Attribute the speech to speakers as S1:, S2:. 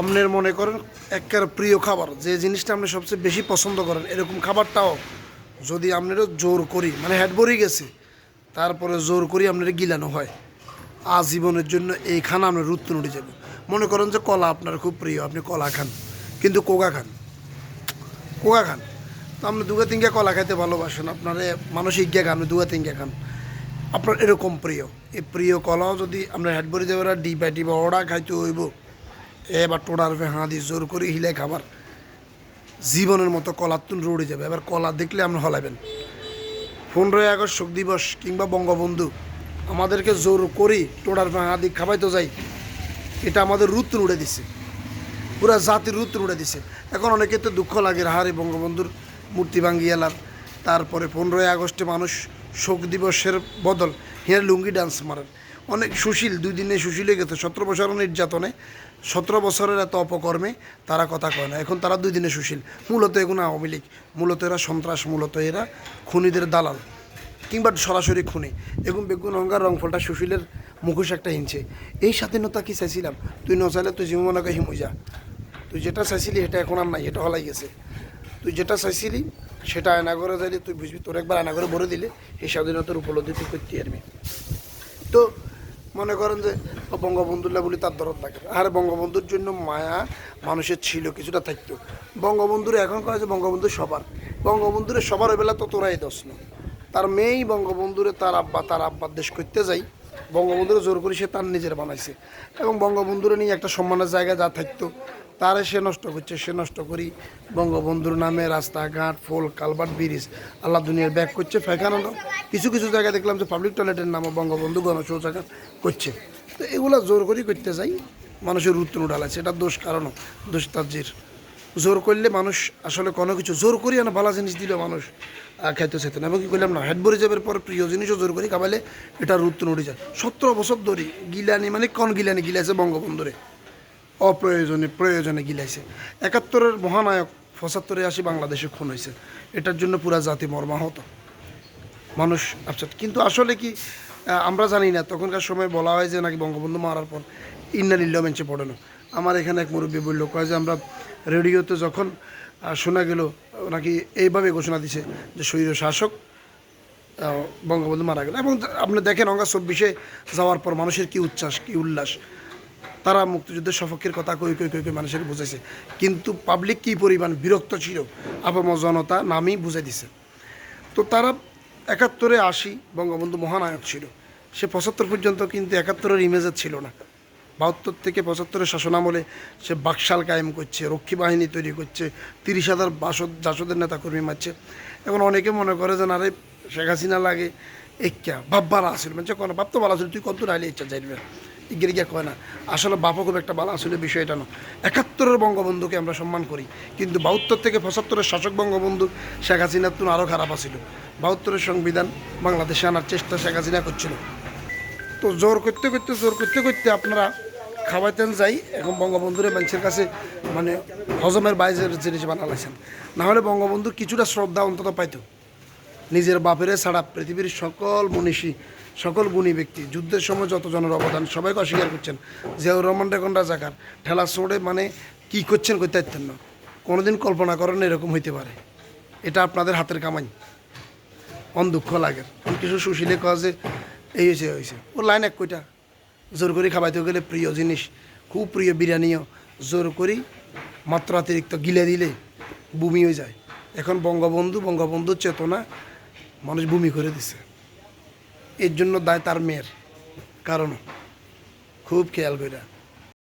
S1: আপনার মনে করেন একের প্রিয় খাবার, যে জিনিসটা আপনি সবচেয়ে বেশি পছন্দ করেন, এরকম খাবারটাও যদি আপনারও জোর করি মানে হেড ভরে গেছে, তারপরে জোর করি আপনার গিলানো হয়, আজীবনের জন্য এই খানা আপনার রুত্তু উঠে যাবে। মনে করেন যে কলা আপনার খুব প্রিয়, আপনি কলা খান, কিন্তু কোকা খান কোকা খান। তো আপনি দুগা তিনগা কলা খাইতে ভালোবাসেন, আপনার মানসিক ইজ্ঞা খান দুগা তিনগা খান, আপনার এরকম প্রিয়। এই প্রিয় কলাও যদি আমরা হেড ভরে যাবে ডিবা টিবা ওড়া খাইতে হইব এবার টোড়ার হাঁ দিয়ে জোর করে হিলে খাবার। জীবনের মতো কলার তুল রড়ে যাবে। এবার কলা দেখলে আপনি হলাবেন। পনেরোই আগস্ট শোক দিবস কিংবা বঙ্গবন্ধু, আমাদেরকে জোর করি টোড়ার হাঁ দিয়ে খাবাইতে যাই, এটা আমাদের রুত উড়ে দিছে। পুরা জাতির রুত উড়ে দিছে। এখন অনেকে তো দুঃখ লাগে হারে বঙ্গবন্ধুর মূর্তি ভাঙ্গি এলার। তারপরে পনেরোই আগস্টে মানুষ শোক দিবসের বদল হিয়ার লুঙ্গি ডান্স মারেন। অনেক সুশীল, দুই দিনে সুশীলে গেছে। সতেরো বছরের নির্যাতনে, সতেরো বছরের এত অপকর্মে তারা কথা কয় না। এখন তারা দুই দিনে সুশীল। মূলত এগুলো আওয়ামী লীগ। মূলত এরা সন্ত্রাস, মূলত এরা খুনিদের দালাল। কিংবা সরাসরি খুনি। এবং বেগুন অহংকার রংফলটা সুশীলের মুখোশ একটা হিনছে। এই স্বাধীনতা কি চাইছিলাম? তুই ন চাইলে তুই জীবন মনে হিমু যা। তুই যেটা চাইছিলি সেটা এখন আর নাই এটা হলাই গেছে। তুই যেটা চাইছিলি সেটা আয়না করে যাইলে তুই বুঝবি। তোর একবার আয়না করে ভরে দিলে এই স্বাধীনতার উপলব্ধি তুই করতে পারবি। মনে করেন যে বঙ্গবন্ধুরা বলি তার দরদ লাগে আর বঙ্গবন্ধুর জন্য মায়া মানুষের ছিল, কিছুটা থাকতো। বঙ্গবন্ধুর এখন করে যে বঙ্গবন্ধু সবার। বঙ্গবন্ধুরে সবার বেলা তো তোরাই দোষ না। তার মেয়েই বঙ্গবন্ধুরে তার আব্বা, তার আব্বার দেশ করতে যাই, বঙ্গবন্ধুরে জোর করে সে তার নিজের বানাইছে। এবং বঙ্গবন্ধুরে নিয়ে একটা সম্মানের জায়গা যা থাকতো তারে সে নষ্ট করছে, সে নষ্ট করি। বঙ্গবন্ধুর নামে রাস্তাঘাট, ফুল কালভার্ট ব্রিজ, আল্লাহ দুনিয়ার ব্যাগ করছে ফেকানো কিছু কিছু জায়গায় দেখলাম যে পাবলিক টয়লেটের নামও বঙ্গবন্ধু গণশৌচাগার করছে। তো এগুলো জোর করে করতে যাই, মানুষের উত্তর উঠালাছে, এটা দোষ কারণও, দোষ তাজির জোর করলে মানুষ আসলে কোনো কিছু জোর করি না ভালো জিনিস দিলে মানুষ খাইতে চাইতো না। এবং কি করলাম না হেড ভরে যাবার পর প্রিয় জিনিসও জোর করি খাবাইলে এটা রুত্তন উঠে যায়। সতেরো বছর ধরে গিলানি মানে কোন গিলানি গিলাইছে বঙ্গবন্ধুরে? অপ্রয়োজনে প্রয়োজনে গিলাইছে। একাত্তরের মহানায়ক পঁচাত্তরে আসি বাংলাদেশে খুন হয়েছে এটার জন্য পুরা জাতি মর্মাহত। মানুষ আচ্ছা কিন্তু আসলে কি আমরা জানি না, তখনকার সময় বলা হয় যে নাকি বঙ্গবন্ধু মারার পর ইন্নালিল্লা বেঞ্চে পড়ানো আমার এখানে এক মুরব্বী বলল, কয় যে আমরা রেডিওতে যখন শোনা গেল, নাকি এইভাবে ঘোষণা দিছে যে স্বৈর শাসক বঙ্গবন্ধু মারা গেল। এবং আপনি দেখেন, অঙ্গা চব্বিশে যাওয়ার পর মানুষের কি উচ্ছ্বাস, কি উল্লাস। তারা মুক্তিযুদ্ধের সপক্ষের কথা কই কই কই কই মানুষের বুঝাইছে। কিন্তু পাবলিক কি পরিমাণ বিরক্ত ছিল আপাম জনতা নামই বুঝাই দিছে। তো তারা একাত্তরে আসি বঙ্গবন্ধু মহানায়ক ছিল। সে পঁচাত্তর পর্যন্ত কিন্তু একাত্তরের ইমেজে ছিল না। বাহাত্তর থেকে পঁচাত্তরের শাসনামলে সে বাকশাল কায়েম করছে, রক্ষী বাহিনী তৈরি করছে, তিরিশ হাজার বাসদ, জাসদের নেতাকর্মী মারছে। এখন অনেকে মনে করে যে আরে শেখ হাসিনা লাগে, এক্কা, বাপ ভালো আসিল মানে কোনো, বাপ তো আসিল তুই কত রাইলে ইচ্ছা যাইবে? ইগের গিয়া কয় না, আসলে বাপও খুব একটা ভালো, আসলে বিষয়টা না। একাত্তরের বঙ্গবন্ধুকে আমরা সম্মান করি, কিন্তু বাহাত্তর থেকে পঁচাত্তরের শাসক বঙ্গবন্ধু শেখ হাসিনার তুন আরও খারাপ আছিল। বাহাত্তরের সংবিধান বাংলাদেশে আনার চেষ্টা শেখ হাসিনা করছিল। তো জোর করতে করতে, জোর করতে করতে আপনারা খাওয়াইতেন যাই, এখন বঙ্গবন্ধুরে মানুষের কাছে মানে হজমের বাইজের জিনিস বানালাইছেন। নাহলে বঙ্গবন্ধু কিছুটা শ্রদ্ধা অন্তত পাইতো। নিজের বাপেরে ছাড়া পৃথিবীর সকল মনীষী সকল গুণী ব্যক্তি, যুদ্ধের সময় যতজনের অবদান, সবাইকে অস্বীকার করছেন। জিয়াউর রহমান রেখন রাজাকার ঠেলা সোড়ে মানে কি করছেন করতে পারতেন না। কোনোদিন কল্পনা করেন এরকম হইতে পারে। এটা আপনাদের হাতের কামাই। অন দুঃখ লাগে। কিছু সুশীলে কয় যে, এই হয়েছে হয়েছে ও লাইন এক কইটা, জোর করে খাবাইতে গেলে প্রিয় জিনিস, খুব প্রিয় বিরিয়ানিও। জোর করি মাত্রাতিরিক্ত গিলে দিলে বমি হয়ে যায়। এখন বঙ্গবন্ধু, বঙ্গবন্ধুর চেতনা মানুষ বমি করে দিছে। এর জন্য দায় তার মেয়ের। কারণ খুব খেয়াল কইরা।